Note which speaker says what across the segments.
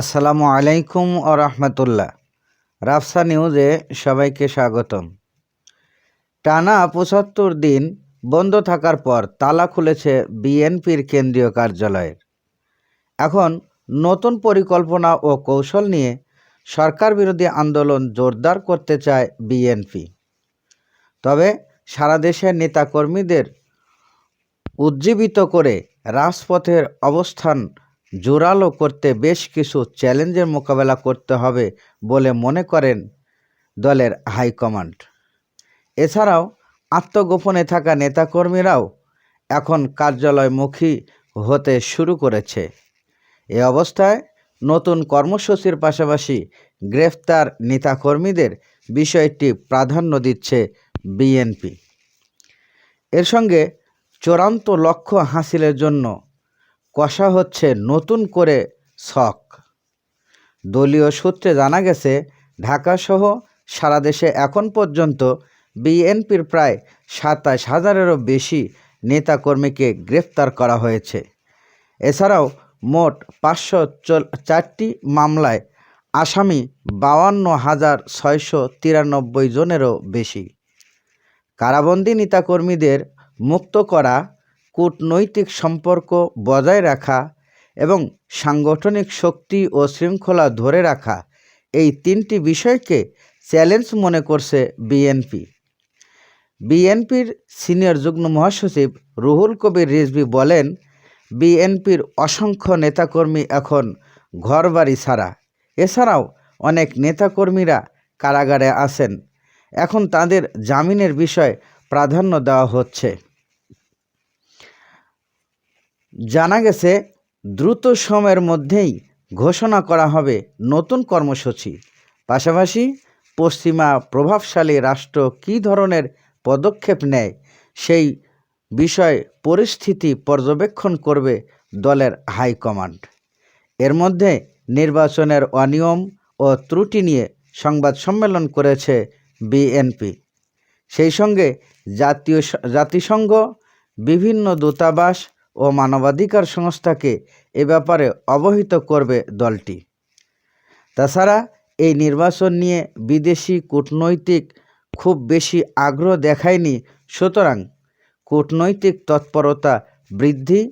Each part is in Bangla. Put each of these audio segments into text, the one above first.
Speaker 1: আসসালামু আলাইকুম ও রহমতুল্লাহ রাফসা নিউজে সবাইকে স্বাগতম টানা পঁচাত্তর দিন বন্ধ থাকার পর তালা খুলেছে বিএনপির কেন্দ্রীয় কার্যালয়ের এখন নতুন পরিকল্পনা ও কৌশল নিয়ে সরকার বিরোধী আন্দোলন জোরদার করতে চায় বিএনপি তবে সারা দেশের নেতাকর্মীদের উজ্জীবিত করে রাজপথের অবস্থান জোরালো করতে বেশ কিছু চ্যালেঞ্জের মোকাবেলা করতে হবে বলে মনে করেন দলের হাইকমান্ড এছাড়াও আত্মগোপনে থাকা নেতাকর্মীরাও এখন কার্যালয়মুখী হতে শুরু করেছে এ অবস্থায় নতুন কর্মসূচির পাশাপাশি গ্রেফতার নেতাকর্মীদের বিষয়টি প্রাধান্য দিচ্ছে বিএনপি এর সঙ্গে চূড়ান্ত লক্ষ্য হাসিলের জন্য কষা হচ্ছে নতুন করে শখ দলীয় সূত্রে জানা গেছে ঢাকাসহ সারা দেশে এখন পর্যন্ত বিএনপির প্রায় সাতাশ হাজারেরও বেশি নেতাকর্মীকে গ্রেফতার করা হয়েছে এছাড়াও মোট পাঁচশো চারটি মামলায় আসামি বাউান্ন হাজার ছয়শো তিরানব্বই জনেরও বেশি কারাবন্দী নেতাকর্মীদের মুক্ত করা কূটনৈতিক সম্পর্ক বজায় রাখা এবং সাংগঠনিক শক্তি ও শৃঙ্খলা ধরে রাখা এই তিনটি বিষয়কে চ্যালেঞ্জ মনে করছে বিএনপি বিএনপির সিনিয়র যুগ্ম মহাসচিব রুহুল কবির রিজভি বলেন বিএনপির অসংখ্য নেতাকর্মী এখন ঘরবাড়ি ছাড়া এছাড়াও অনেক নেতাকর্মীরা কারাগারে আছেন এখন তাদের জামিনের বিষয় প্রাধান্য দেওয়া হচ্ছে জানা গেছে দ্রুত সময়ের মধ্যেই ঘোষণা করা হবে নতুন কর্মসূচি পাশাপাশি পশ্চিমা প্রভাবশালী রাষ্ট্র কী ধরনের পদক্ষেপ নেয় সেই বিষয় পরিস্থিতি পর্যবেক্ষণ করবে দলের হাইকমান্ড এর মধ্যে নির্বাচনের অনিয়ম ও ত্রুটি নিয়ে সংবাদ সম্মেলন করেছে বিএনপি সেই সঙ্গে জাতীয় জাতিসংঘ বিভিন্ন দূতাবাস ও মানবাধিকার সংস্থাকে এ ব্যাপারে অবহিত করবে দলটি তাছাড়া এই নির্বাচন নিয়ে বিদেশি কূটনৈতিক খুব বেশি আগ্রহ দেখায়নি সুতরাং কূটনৈতিক তৎপরতা বৃদ্ধি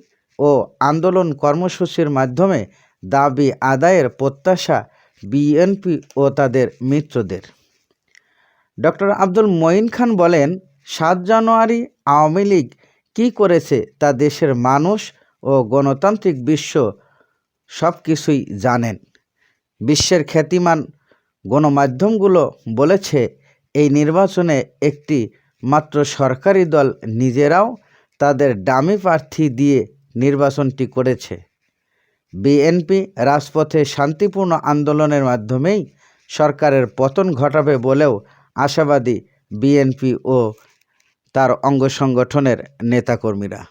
Speaker 1: ও আন্দোলন কর্মসূচির মাধ্যমে দাবি আদায়ের প্রত্যাশা বিএনপি ও তাদের মিত্রদের ডক্টর আব্দুল মঈন খান বলেন সাত জানুয়ারি আওয়ামী লীগ কি করেছে তা দেশের মানুষ ও গণতান্ত্রিক বিশ্ব সব কিছুই জানেন বিশ্বের খ্যাতিমান গণমাধ্যমগুলো বলেছে এই নির্বাচনে একটি মাত্র সরকারি দল নিজেরাও তাদের ডামি প্রার্থী দিয়ে নির্বাচনটি করেছে বিএনপি রাজপথে শান্তিপূর্ণ আন্দোলনের মাধ্যমেই সরকারের পতন ঘটাবে বলেও আশাবাদী বিএনপি ও তার অঙ্গ সংগঠনের নেতাকর্মীরা